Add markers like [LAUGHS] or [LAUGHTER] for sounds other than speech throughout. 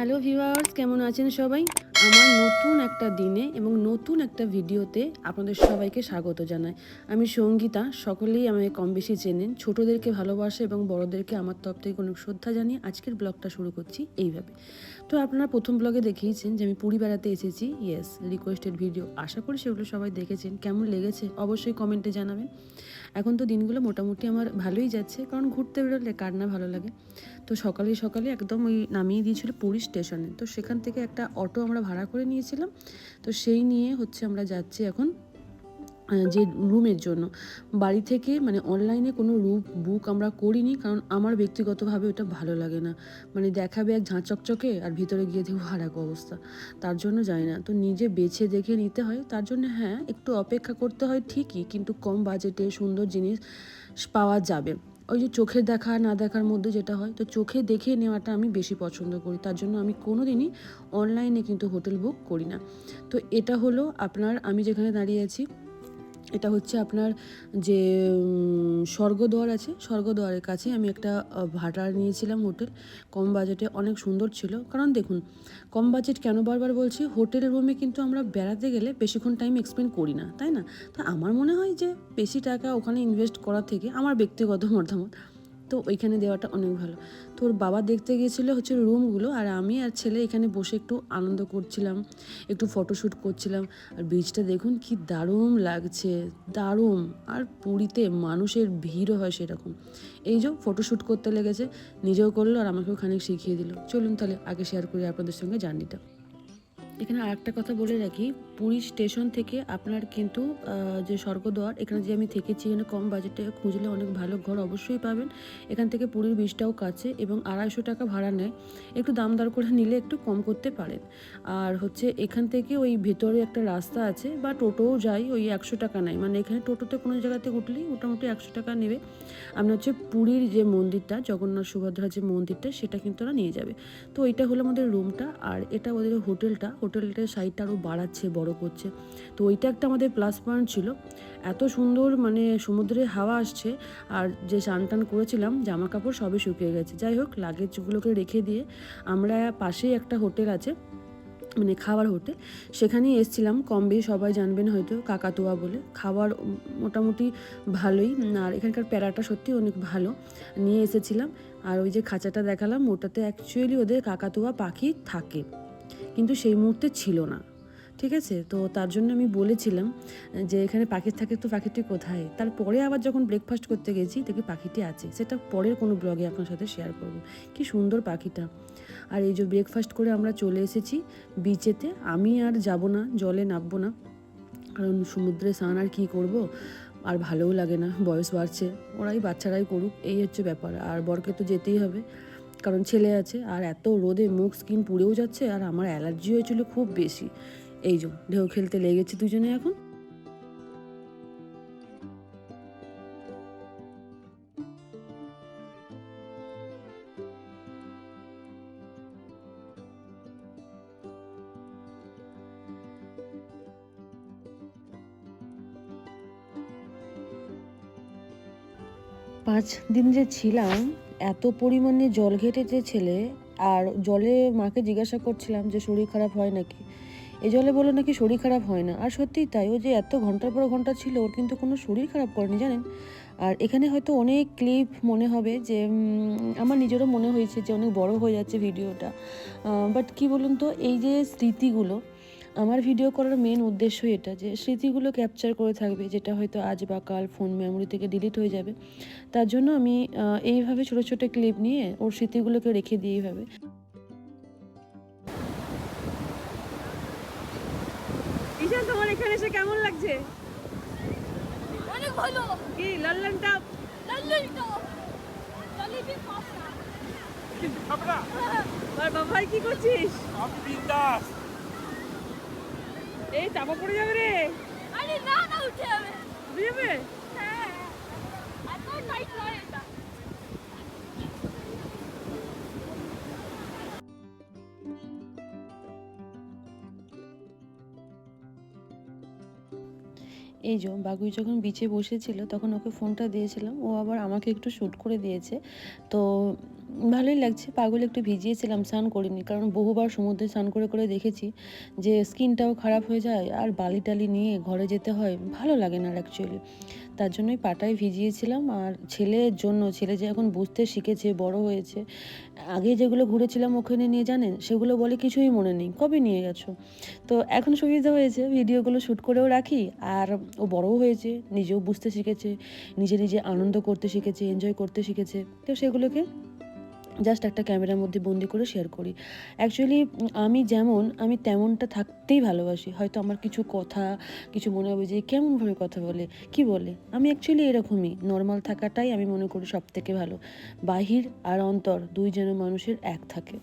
Hello viewers কেমন আছেন সবাই? আমার নতুন একটা দিনে এবং নতুন একটা ভিডিওতে আপনাদের সবাইকে স্বাগত জানাই। আমি সঙ্গীতা, সকলেই আমাকে কম বেশি চেনেন। ছোটোদেরকে ভালোবাসে এবং বড়দেরকে আমার তরফ থেকে অনেক শ্রদ্ধা জানিয়ে আজকের ব্লগটা শুরু করছি এইভাবে। তো আপনারা প্রথম ব্লগে দেখিয়েছেন যে আমি পুরী বেড়াতে এসেছি। ইয়েস রিকোয়েস্টেড ভিডিও আশা করি সেগুলো সবাই দেখেছেন। কেমন লেগেছে অবশ্যই কমেন্টে জানাবেন। এখন তো দিনগুলো মোটামুটি আমার ভালোই যাচ্ছে, কারণ ঘুরতে বেরোলে কার না ভালো লাগে। তো সকালে সকালে একদম ওই নামিয়ে দিয়েছিল পুরী স্টেশনে। তো সেখান থেকে একটা অটো আমরা ভাড়া করে নিয়েছিলাম। তো সেই নিয়ে হচ্ছে আমরা যাচ্ছি এখন যে রুমের জন্য। বাড়ি থেকে মানে অনলাইনে কোনো রুম বুক আমরা করিনি, কারণ আমার ব্যক্তিগতভাবে ওটা ভালো লাগে না। মানে দেখাবে এক ঝাঁ চকচকে আর ভিতরে গিয়ে দেখব আর এক অবস্থা। তার জন্য যাই না। তো নিজে বেছে দেখে নিতে হয়। তার জন্য হ্যাঁ একটু অপেক্ষা করতে হয় ঠিকই, কিন্তু কম বাজেটে সুন্দর জিনিস পাওয়া যাবে। ওই যে চোখের দেখা না দেখার মধ্যে যেটা হয়, তো চোখে দেখে নেওয়াটা আমি বেশি পছন্দ করি। তার জন্য আমি কোনো দিনই অনলাইনে কিন্তু হোটেল বুক করি না। তো এটা হলো আপনার, আমি যেখানে দাঁড়িয়ে আছি এটা হচ্ছে আপনার যে স্বর্গদ্বার আছে। স্বর্গদ্বারের কাছে আমি একটা ভাটার নিয়েছিলাম হোটেল। কম বাজেটে অনেক সুন্দর ছিল। কারণ দেখুন, কম বাজেট কেন বারবার বলছি? হোটেল রুমে কিন্তু আমরা বেড়াতে গেলে বেশিক্ষণ টাইম এক্সপেন্ড করি না, তাই না? তা আমার মনে হয় যে, বেশি টাকা ওখানে ইনভেস্ট করা থেকে আমার ব্যক্তিগত মতামত তো ওইখানে দেওয়াটা অনেক ভালো। তো ওর বাবা দেখতে গিয়েছিল হচ্ছে রুমগুলো আর আমি আর ছেলে এখানে বসে একটু আনন্দ করছিলাম, একটু ফটোশ্যুট করছিলাম। আর বীজটা দেখুন কি দারুণ লাগছে, দারুণ। আর পুরীতে মানুষের ভিড়ও হয় সেরকম। এই যে ফটোশ্যুট করতে লেগেছে, নিজেও করল আর আমাকেও খানিক শিখিয়ে দিল। চলুন তাহলে আগে শেয়ার করি আপনাদের সঙ্গে জার্নিটা এখানে আরেকটা কথা বলে রাখি পুরী স্টেশন থেকে আপনার কিন্তু যে স্বর্গদ্বার, এখানে যে আমি থেকেছি, এখানে কম বাজেটে খুঁজলে অনেক ভালো ঘর অবশ্যই পাবেন। এখান থেকে পুরীর বীজটাও কাছে এবং আড়াইশো টাকা ভাড়া নেয়। একটু দাম দর করে নিলে একটু কম করতে পারেন। আর হচ্ছে এখান থেকে ওই ভেতরে একটা রাস্তা আছে বা টোটোও যায়, ওই একশো টাকা নেয়। মানে এখানে টোটোতে কোনো জায়গাতে উঠলেই মোটামুটি একশো টাকা নেবে। আপনার হচ্ছে পুরীর যে মন্দিরটা, জগন্নাথ সুভদ্রা যে মন্দিরটা, সেটা কিন্তু ওরা নিয়ে যাবে। তো এটা হলো আমাদের রুমটা আর এটা ওদের হোটেলটা হোটেলটার সাইডটা আরও বাড়াচ্ছে, বড় করছে। তো ওইটা একটা আমাদের প্লাস পয়েন্ট ছিল। এত সুন্দর মানে সমুদ্রে হাওয়া আসছে আর যে স্নান টান করেছিলাম, জামা কাপড় সবে শুকিয়ে গেছে। যাই হোক লাগেজগুলোকে রেখে দিয়ে আমরা পাশেই একটা হোটেল আছে মানে খাবার হোটেল। সেখানেই এসছিলাম। কম বেশি সবাই জানবেন হয়তো কাকাতুয়া বলে। খাবার মোটামুটি ভালোই। আর এখানকার প্যারাটা সত্যি অনেক ভালো। নিয়ে এসেছিলাম। আর ওই যে খাঁচাটা দেখালাম, ওটাতে অ্যাকচুয়ালি ওদের কাকাতুয়া পাখি থাকে। কিন্তু সেই মুহূর্তে ছিল না। ঠিক আছে? তো তার জন্য আমি বলেছিলাম যে, এখানে পাখি থাকে তো পাখিটি কোথায়? তারপরে আবার যখন ব্রেকফাস্ট করতে গেছি, দেখি পাখিটি আছে। সেটা পরের কোনো ব্লগে আপনার সাথে শেয়ার করব। কি সুন্দর পাখিটা। আর এই যে ব্রেকফাস্ট করে আমরা চলে এসেছি বিচেতে আমি আর যাব না, জলে নামবো না। কারণ সমুদ্রে স্নান আর কী করব? আর ভালোও লাগে না, বয়স বাড়ছে। ওরাই বাচ্চারাই করুক, এই হচ্ছে ব্যাপার। আর বরকে তো যেতেই হবে। কারণ ছেলে আছে আর এত রোদে মুখ, স্কিন পুড়েও যাচ্ছে আর আমার অ্যালার্জি হয়েছিল খুব বেশি। এই যে, ঢেউ খেলতে লেগেছে দুজনে এখন। পাঁচ দিন যে ছিলাম এত পরিমাণে জল ঘেটে যে ছেলে, আর জলে মাকে জিজ্ঞাসা করছিলাম যে, শরীর খারাপ হয় নাকি? এ জলে বলো নাকি শরীর খারাপ হয় না? আর সত্যিই তাই, ও যে এত ঘণ্টার পর ঘণ্টা ছিল, ওর কিন্তু কোনো শরীর খারাপ করেনি, জানেন? আর এখানে হয়তো অনেক ক্লিপ মনে হবে যে আমার নিজেরও মনে হয়েছে যে, অনেক বড় হয়ে যাচ্ছে ভিডিওটা বাট কি বলুন তো, এই যে স্মৃতিগুলো আমার ভিডিও করার মেন উদ্দেশ্য এটা যে স্মৃতিগুলো ক্যাপচার করে থাকবে যেটা হয়তো আজ বা কাল ফোন মেমোরি থেকে ডিলিট হয়ে যাবে। তার জন্য আমি এইভাবে ছোট ছোট ক্লিপ নিয়ে ওর স্মৃতিগুলোকে রেখে দিই এইভাবে। ঈশান তোমার এখানে এসে কেমন লাগছে? অনেক ভালো। কি জলিবি আর [LAUGHS] বাবাই কি করছিস? আমি বিন্দাস। এই চাপা পড়ে যাবে রে? আরে না না উঠে যাবে। উঠে যাবে হ্যাঁ। এত টাইট নয় এটা। এই যে বাগুই যখন বিচে বসেছিল তখন ওকে ফোনটা দিয়েছিলাম। ও আবার আমাকে একটু শ্যুট করে দিয়েছে। তো ভালোই লাগছে। পাগল একটু ভিজিয়েছিলাম, স্নান করিনি। কারণ বহুবার সমুদ্রে স্নান করে করে দেখেছি যে স্কিনটাও খারাপ হয়ে যায় আর বালি টালি নিয়ে ঘরে যেতে হয়। ভালো লাগে না অ্যাকচুয়ালি তার জন্যই পাটায় ভিজিয়েছিলাম আর ছেলের জন্য, ছেলে যে এখন বুঝতে শিখেছে, বড় হয়েছে, আগে যেগুলো ঘুরেছিলাম ওখানে নিয়ে জানেন? সেগুলো বলে কিছুই মনে নেই। কবে নিয়ে গেছো? তো এখন সুবিধা হয়েছে, ভিডিওগুলো শ্যুট করেও রাখি। আর ও বড়ও হয়েছে, নিজেও বুঝতে শিখেছে, নিজে নিজে আনন্দ করতে শিখেছে এনজয় করতে শিখেছে। তো সেগুলোকে জাস্ট একটা ক্যামেরার মধ্যে বন্দি করে শেয়ার করি। অ্যাকচুয়ালি আমি যেমন, আমি তেমনটা থাকতেই ভালোবাসি। হয়তো আমার কিছু কথা, কিছু মনে হবে যে কেমনভাবে কথা বলে? কি বলে? আমি অ্যাকচুয়ালি এরকমই। নর্মাল থাকাটাই আমি মনে করি সব থেকে ভালো। বাহির আর অন্তর, দুই যেন মানুষের এক থাকে।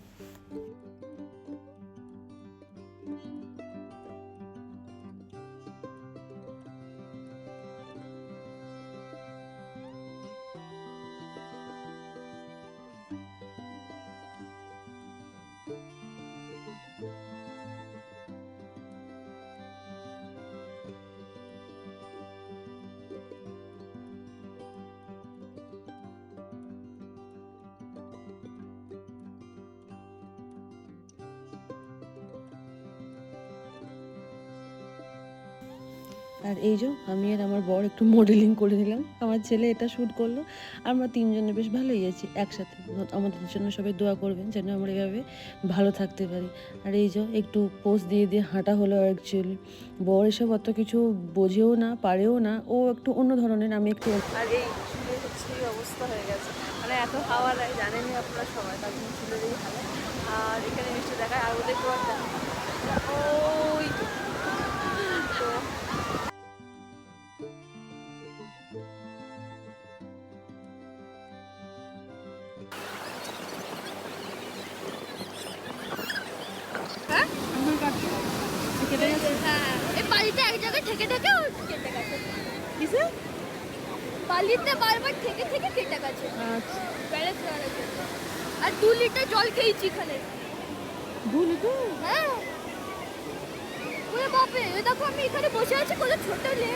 আর এই যে, আমি আর আমার বর একটু মডেলিং করে নিলাম। আমার ছেলে এটা শ্যুট করল। আমরা তিনজনে বেশ ভালোই আছি একসাথে। আমাদের জন্য সবাই দোয়া করবেন যেন আমরা এভাবে ভালো থাকতে পারি। আর এই যে, একটু পোস্ট দিয়ে দিয়ে হাঁটা হলো অ্যাকচুয়ালি বর এসব অত কিছু বোঝেও না, পারেও না। ও একটু অন্য ধরনের, আমি একটু আর এই এই অবস্থা হয়ে গেছে। মানে এত হাওয়া লাগে জানেনই আপনারা সবাই, তার জন্য চুলের এই আর এখানে মিষ্টি দেখায়, আর ওদের ওই থেকে থেকে ওর কেটে গেছে। কিসে? বালিতে বারবার থেকে থেকে কেটে গেছে। আচ্ছা। ব্যালেন্স করার জন্য আর দু লিটার জল খেয়েছি এখানে। ভুল তো হ্যাঁ। ওরে বাপরে এ দেখো আমি এখানে বসে আছি কত ছোট লে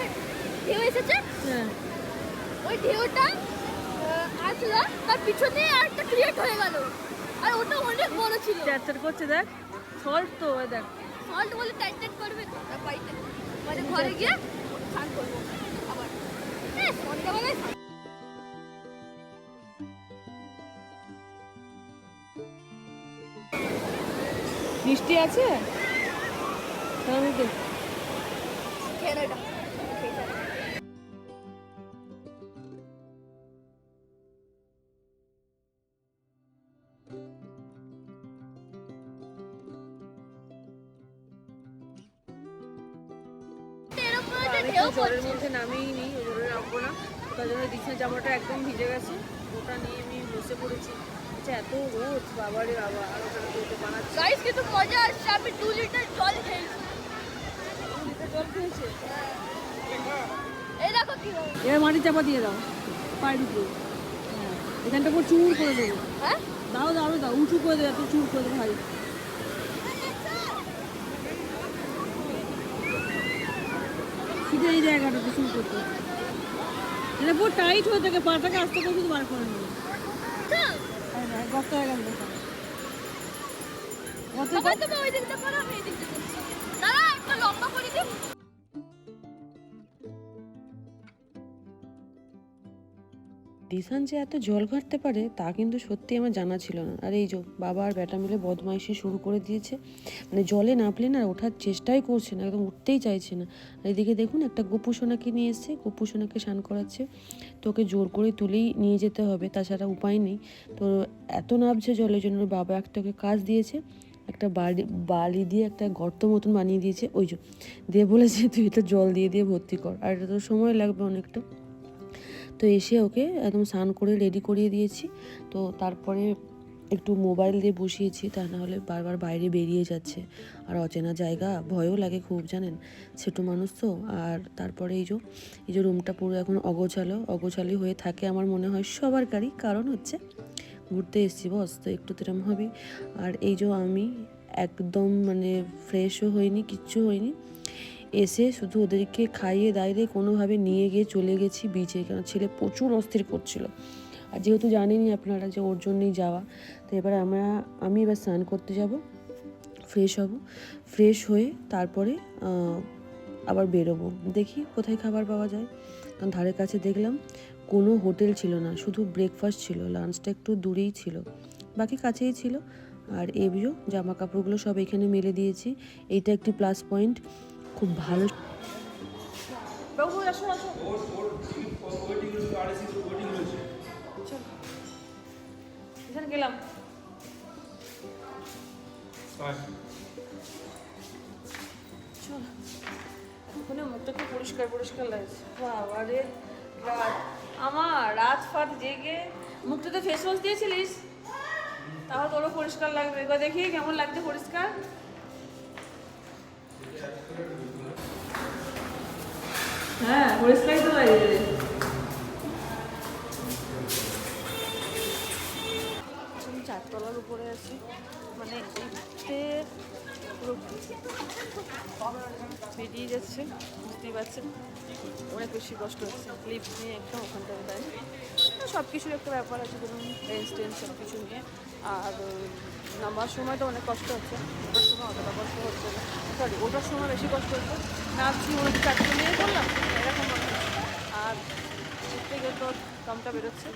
ঢেউ এসেছে। হ্যাঁ। ওই ঢেউটা আসলো তার পিছনে একটা ক্রিয়েট হয়ে গেল। আর ওটা অনেক বড় ছিল। চ্যাট করছে দেখ। সল্ট তো দেখ। সল্ট বলে টাইট টাইট করবে তো তার ঘরে হ্যাঁ মিষ্টি আছে? তাহলে জলের। মধ্যে নামেই নি জলে রাখব না। তার জন্য জামাটা একদম ভিজে গেছে। ওটা নিয়ে আমি বসে পড়েছি। আচ্ছা এত রোদ বাবারে বাবা। আর ওখানে দুটো বানাচ্ছি। গাইস কিন্তু মজা আসছে। আমি দু লিটার জল খেয়েছি। জল খেয়েছে? এই দেখো কি এবার মাটি চাপা দিয়ে দাও। পায়ের উপরে হ্যাঁ এখানটা পুরো চুর করে দেবো। হ্যাঁ? দাও দাও দাও উঁচু করে দেবো এত চুর করে দেবো ভাই। শুধু এই জায়গাটাতে শুরু করতে। এটা টাইট হয়ে থাকে পাটাকে আস্তে করে বার করে নেবে। গত হয়ে একটু লম্বা করে দিই। দিশান যে এত জল ঘাটতে পারে, তা কিন্তু সত্যি আমার জানা ছিল না। আর এই যে বাবা আর বেটা মিলে বদমাইশি শুরু করে দিয়েছে মানে জলে নামলে না ওঠার চেষ্টাই করছে না, একদম উঠতেই চাইছে না। আর এদিকে দেখুন, একটা গোপু সোনাকে নিয়ে এসছে, গোপু সোনাকে স্নান করাচ্ছে। তো ওকে জোর করে তুলেই নিয়ে যেতে হবে, তাছাড়া উপায় নেই। তো এত নামছে জলের জন্য বাবা একটা ওকে কাজ দিয়েছে, একটা বাড়ি বালি দিয়ে একটা গর্ত মতন বানিয়ে দিয়েছে। ওই যে, দিয়ে বলেছে, তুই এটা জল দিয়ে দিয়ে ভর্তি কর। আর এটা তো সময় লাগবে অনেকটা। তো এসে ওকে একদম স্নান করে রেডি করিয়ে দিয়েছি। তো তারপরে একটু মোবাইল দিয়ে বসিয়েছি, তা না হলে বারবার বাইরে বেরিয়ে যাচ্ছে। আর অচেনা জায়গা, ভয়ও লাগে খুব, জানেন? ছোটো মানুষ তো, আর তারপরে এই যে এই যে রুমটা পুরো এখন অগোছালো, অগোছালি হয়ে থাকে আমার মনে হয় সবার গাড়ি। কারণ হচ্ছে, ঘুরতে এসেছি, বস, তো একটু তেরম হবে আর এই যে আমি একদম মানে ফ্রেশও হইনি, কিচ্ছু হয়নি এসে শুধু ওদেরকে খাইয়ে দাইয়ে কোনোভাবে নিয়ে গিয়ে চলে গেছি বিচে কারণ ছেলে প্রচুর অস্থির করছিল। আর যেহেতু জানেনই আপনারা যে ওর জন্যই যাওয়া, তো এবার আমরা, আমি এবার স্নান করতে যাব ফ্রেশ হব। ফ্রেশ হয়ে তারপরে আবার বেরোবো। দেখি কোথায় খাবার পাওয়া যায়। কারণ ধারে কাছে দেখলাম কোনো হোটেল ছিল না, শুধু ব্রেকফাস্ট ছিল লাঞ্চটা একটু দূরেই ছিল। বাকি কাছেই ছিল। আর এবিও জামা কাপড়গুলো সব এখানে মেলে দিয়েছি। এইটা একটি প্লাস পয়েন্ট খুব ভালো। গেলাম। পরিষ্কার পরিষ্কার লাগছে? আমার জেগে। ফেস ওয়াশ দিয়েছিলিস। তাহলে তোরও পরিষ্কার লাগবে। এবার দেখি কেমন লাগছে পরিষ্কার। হ্যাঁ চারতলার উপরে আছি। মানে উঠতে পুরো বেরিয়ে যাচ্ছে, বুঝতেই পারছেন। অনেক বেশি কষ্ট হচ্ছে। ক্লিপ নিয়ে একটা ওখানটায় দেয় সব কিছুর একটা ব্যাপার আছে, ধরুন রেঞ্জ সব কিছু নিয়ে। আর নামার সময় তো অনেক কষ্ট হচ্ছে। ওটার সময় অতটা কষ্ট হচ্ছে না। সরি ওটার সময় বেশি কষ্ট হচ্ছে। নাচছি হচ্ছে চারটে নিয়ে করলাম এরকম আর উঠতে গিয়ে তো দমটা বেরোচ্ছে।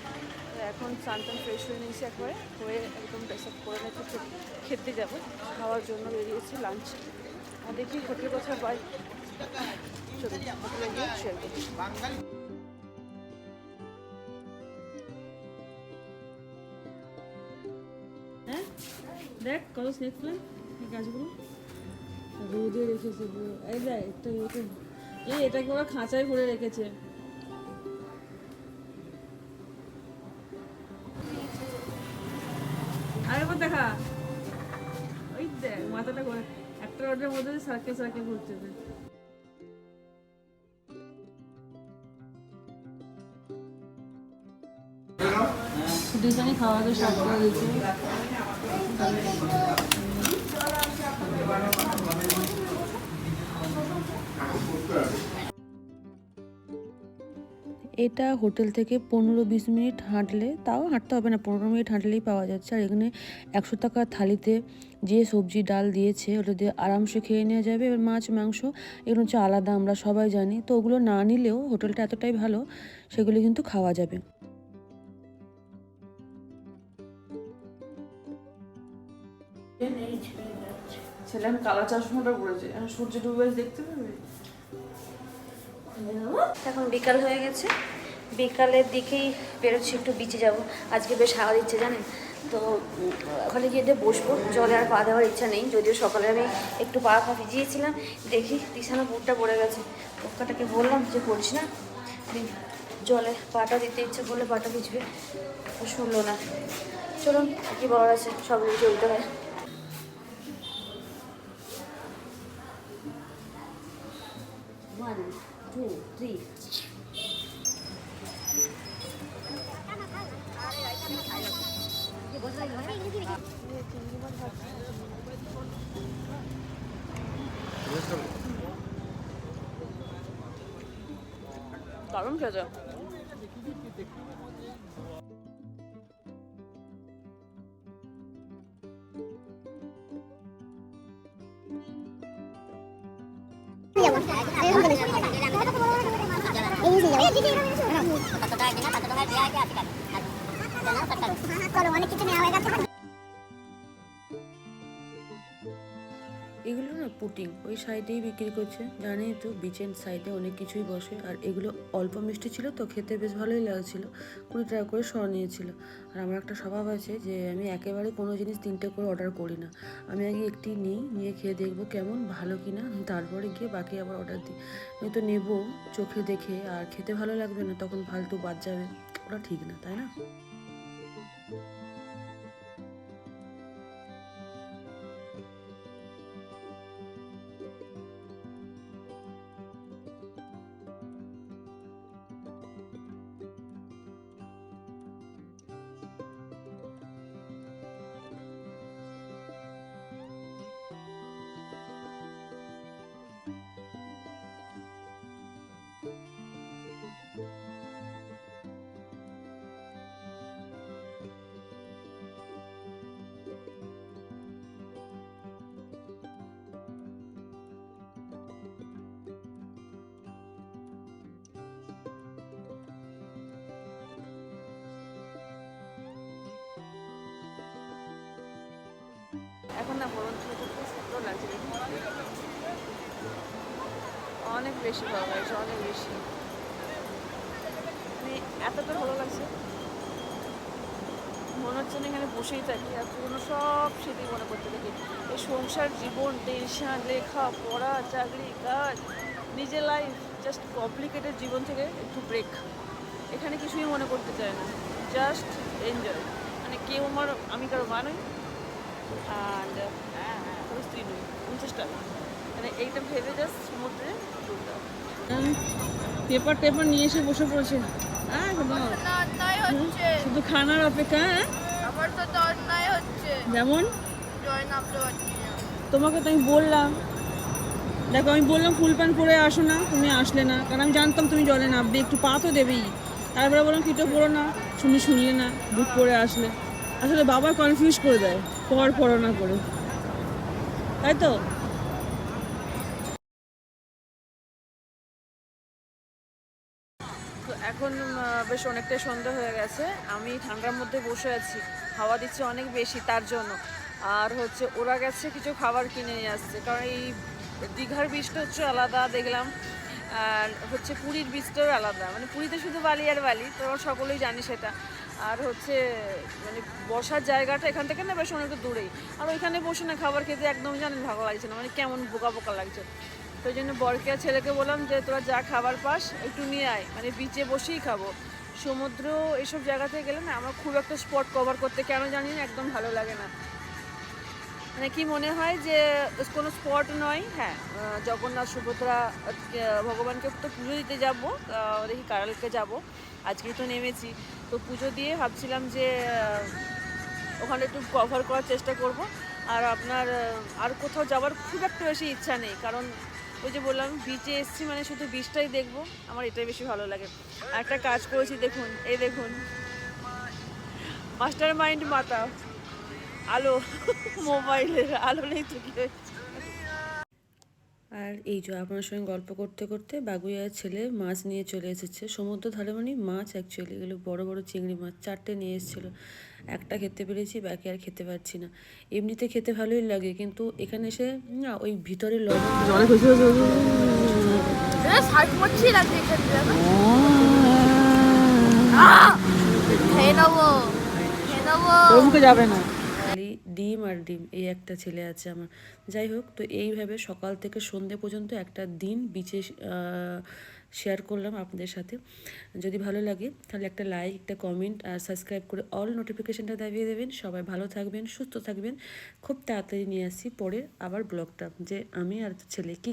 এখন স্নান টান ফ্রেশ হয়ে নিয়েছি একবারে, হয়ে একদম ড্রেস আপ করে নিয়েছি খেতে যাব। খাওয়ার জন্য বেরিয়েছি লাঞ্চ আর দেখি হোটেল কোথায় পাই। চলুন, হোটেলে গিয়ে শেয়ার করি। হ্যাঁ দেখ, কত স্নেক প্ল্যান এই গাছগুলো। রোদে রেখেছে এই দেখ একটা এটাকে এই এটাকে ওরা খাঁচায় ভরে রেখেছে। আরেকবার দেখা। ওই। খাওয়া দাওয়া স্টার্ট করে দিয়েছে। এটা হোটেল থেকে পনেরো বিশ মিনিট হাঁটলে, তাও হাঁটতে হবে না, পনেরো মিনিট হাঁটলেই পাওয়া যাচ্ছে। আর এখানে একশো টাকার থালিতে যে সবজি ডাল দিয়েছে, ওটা দিয়ে আরামসে খেয়ে নেওয়া যাবে। এবার মাছ, মাংস, এগুলো হচ্ছে আলাদা, আমরা সবাই জানি। তো ওগুলো না নিলেও হোটেলটা এতটাই ভালো, সেগুলি কিন্তু খাওয়া যাবে। ছেলে আমি কালা চশমাটা পড়েছে সূর্য ডুবে দেখতে পারবে এখন বিকাল হয়ে গেছে। বিকালের দিকেই বেরোচ্ছি, একটু বিচে যাব। আজকে বেশ হাওয়া দিচ্ছে জানেন? তো ওখানে গিয়ে বসবো। জলে আর পা দেওয়ার ইচ্ছা নেই। যদিও সকালে আমি একটু পা পা ভিজিয়েছিলাম। দেখি বিছানা বুটটা পড়ে গেছে। পোকাটাকে বললাম যে পড়ছি না? জলে পাটা দিতে ইচ্ছে করলে পাটা ভিজবে। শুনলো না। চলুন, কি বলার আছে? সব চলতে হয়। ওয়ান টু থ্রি দারুণ খেতে অনেক কিছু নেওয়া হয়ে গেছে এগুলো পুটিং, ওই সাইডেই বিক্রি করছে। জানেই তো বিচের সাইডে অনেক কিছুই বসে। আর এগুলো অল্প মিষ্টি ছিল তো, খেতে বেশ ভালোই লাগছিল। কুড়ি টাকা করে শ নিয়েছিল। আর আমার একটা স্বভাব আছে যে, আমি একেবারে কোনো জিনিস তিনটে করে অর্ডার করি না। আমি আগে একটি নিই, নিয়ে খেয়ে দেখব কেমন, ভালো কি না, তারপরে গিয়ে বাকি আবার অর্ডার দিই। নয়তো নেব চোখে দেখে, আর খেতে ভালো লাগবে না, তখন ফালতু বাদ যাবে। ওটা ঠিক না, তাই না? এখন না ছোটো খুব সুন্দর লাগছে অনেক বেশি ভালো লাগছে, অনেক বেশি। মানে এতটা ভালো লাগছে। মনে হচ্ছে না এখানে বসেই থাকি, আর পুরোনো সব স্মৃতি মনে করতে থাকি। এই সংসার জীবন, টেনশন, লেখা পড়া, চাকরি, কাজ, নিজের লাইফ জাস্ট কমপ্লিকেটেড জীবন থেকে একটু ব্রেক এখানে কিছুই মনে করতে চায় না জাস্ট এনজয় মানে কেউ আমার, আমি কারও মা নই। অ্যান্ড কারও স্ত্রী নই আমি চেষ্টা মানে এইটা ভেবে জাস্ট সমুদ্রে পেপার টেপার নিয়ে এসে বসে পড়েছে। হ্যাঁ না শুধু খানার অপেক্ষা হ্যাঁ? আমার হচ্ছে। যেমন? তোমাকে তো আমি বললাম। দেখো আমি বললাম ফুল প্যান্ট পরে আসো না তুমি আসলে না। কারণ আমি জানতাম তুমি জলে নামবে একটু পা তো দেবেই। তারপরে বললাম কিটো পড়ো না। শুনি শুনলে না বুক করে আসলে। আসলে বাবা কনফিউজ করে দেয়। পর পড়ো না করে তাই তো? এখন বেশ অনেকটাই সন্ধ্যা হয়ে গেছে। আমি ঠান্ডার মধ্যে বসে আছি। হাওয়া দিচ্ছে অনেক বেশি, তার জন্য। আর হচ্ছে, ওরা গেছে কিছু খাবার কিনে নিয়ে আসছে। কারণ এই দীঘার বীজটা হচ্ছে আলাদা, দেখলাম। আর হচ্ছে পুরীর বীজটাও আলাদা। মানে পুরীতে শুধু বালি আর বালি তো আমরা সকলেই জানি সেটা আর হচ্ছে মানে বসার জায়গাটা এখান থেকে না, বেশ অনেকটা দূরেই। আর ওইখানে বসে না খাবার খেতে একদম জানেন ভালো লাগছে না মানে কেমন বোকা বোকা লাগছে। তো জন্য বরকে আর ছেলেকে বললাম যে, তোরা যা খাবার পাস, একটু নিয়ে আয়। মানে বিচে বসেই খাব। সমুদ্র এইসব জায়গাতে গেলে না, আমার খুব একটা স্পট কভার করতে কেন জানি না, একদম ভালো লাগে না। মানে কি মনে হয় যে, কোনো স্পট নয় হ্যাঁ জগন্নাথ সুভদ্রা ভগবানকে তো পুজো দিতে যাব দেখি কারালকে যাব। আজকেই তো নেমেছি। তো পুজো দিয়ে ভাবছিলাম যে ওখানে একটু কভার করার চেষ্টা করব। আর আপনার আর কোথাও যাওয়ার খুব একটা বেশি ইচ্ছা নেই। কারণ ওই যে বললাম বিচে এসেছি মানে শুধু বিচটাই দেখব। আমার এটাই বেশি ভালো লাগে। একটা কাজ করেছি, দেখুন, এই দেখুন। মাস্টার মাইন্ড মাতা। আলো, মোবাইলের আলো নেই তো কি হয়েছে? আর এই যে আপনার সঙ্গে গল্প করতে করতে বাগুইয়ার ছেলে মাছ নিয়ে চলে এসেছে। সমুদ্র ধারে মানে মাছ অ্যাকচুয়ালি এগুলো বড় বড় চিংড়ি মাছ চারটে নিয়ে এসেছিল। একটা খেতে পেরেছি বাকি আর খেতে পারছি না। এমনিতে খেতে ভালোই লাগে কিন্তু এখানে এসে না ওই ভিতরে লবণ মুখে যাবে না। ডিম আর ডিম, এই একটা ছেলে আছে আমার। যাই হোক, তো এইভাবে সকাল থেকে সন্ধে পর্যন্ত একটা দিন বিচে শেয়ার করলাম আপনাদের সাথে। যদি ভালো লাগে, তাহলে একটা লাইক একটা কমেন্ট আর সাবস্ক্রাইব করে অল নোটিফিকেশানটা দাবিয়ে দেবেন। সবাই ভালো থাকবেন, সুস্থ থাকবেন। খুব তাড়াতাড়ি নিয়ে আসি পরে আবার ব্লগটা যে আমি আর ছেলে কী